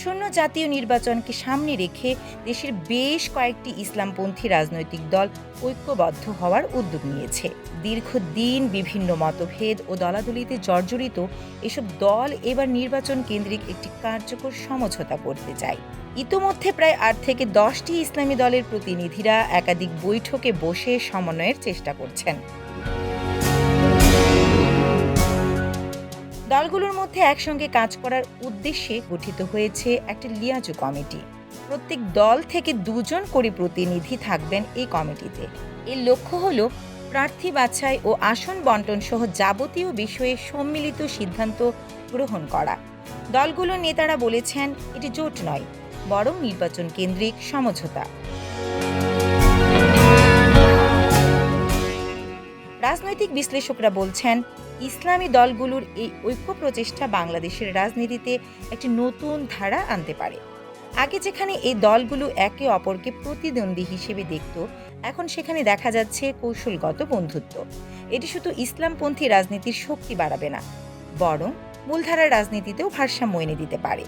আসন্ন জাতীয় নির্বাচনকে সামনে রেখে দেশের বেশ কয়েকটি ইসলামপন্থী রাজনৈতিক দল ঐক্যবদ্ধ হওয়ার উদ্যোগ নিয়েছে। দীর্ঘদিন বিভিন্ন মতভেদ ও দলাদলিতে জর্জরিত এসব দল এবার নির্বাচন কেন্দ্রিক একটি কার্যকর সমঝোতা করতে চায়। ইতোমধ্যে প্রায় আট থেকে দশটি ইসলামী দলের প্রতিনিধিরা একাধিক বৈঠকে বসে সমন্বয়ের চেষ্টা করছেন। দলগুলোর মধ্যে একসঙ্গে কাজ করার উদ্দেশ্যে গঠিত হয়েছে একটি লিয়াজু কমিটি। প্রত্যেক দল থেকে দুজন করে প্রতিনিধি থাকবেন এই কমিটিতে। এর লক্ষ্য হল প্রার্থী বাছাই ও আসন বন্টন সহ যাবতীয় বিষয়ে সম্মিলিত সিদ্ধান্ত গ্রহণ করা। দলগুলোর নেতারা বলেছেন, এটি জোট নয়, বরং নির্বাচন কেন্দ্রিক সমঝোতা। রাজনৈতিক বিশ্লেষকরা বলছেন, ইসলামী দলগুলোর এই ঐক্য প্রচেষ্টা বাংলাদেশের রাজনীতিতে একটি নতুন ধারা আনতে পারে। আগে যেখানে এই দলগুলো একে অপরকে প্রতিদ্বন্দ্বী হিসেবে দেখত, এখন সেখানে দেখা যাচ্ছে কৌশলগত বন্ধুত্ব। এটি শুধু ইসলামপন্থী রাজনীতির শক্তি বাড়াবে না, বরং মূলধারার রাজনীতিতেও ভারসাম্য এনে দিতে পারে।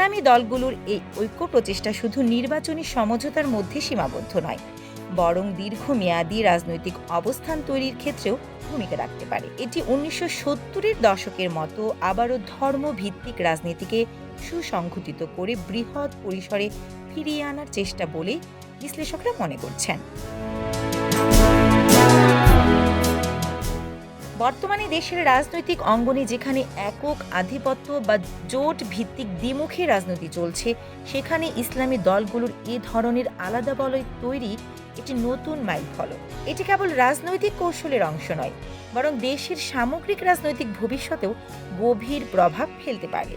ইসলামী দলগুলোর এই ঐক্য প্রচেষ্টা শুধু নির্বাচনী সমঝোতার মধ্যে সীমাবদ্ধ নয়, বরং দীর্ঘমেয়াদী রাজনৈতিক অবস্থান তৈরির ক্ষেত্রেও ভূমিকা রাখতে পারে। এটি উনিশশো সত্তরের দশকের মতো আবারও ধর্মভিত্তিক রাজনীতিকে সুসংগঠিত করে বৃহৎ পরিসরে ফিরিয়ে আনার চেষ্টা বলেই বিশ্লেষকরা মনে করছেন। বর্তমানে দেশের রাজনৈতিক অঙ্গনে যেখানে একক আধিপত্য বা জোট ভিত্তিক দ্বিমুখী রাজনীতি চলছে, সেখানে ইসলামী দলগুলোর এ ধরনের আলাদা বলয় তৈরি একটি নতুন মাইল ফল এটি কেবল রাজনৈতিক কৌশলের অংশ নয়, বরং দেশের সামগ্রিক রাজনৈতিক ভবিষ্যতেও গভীর প্রভাব ফেলতে পারে।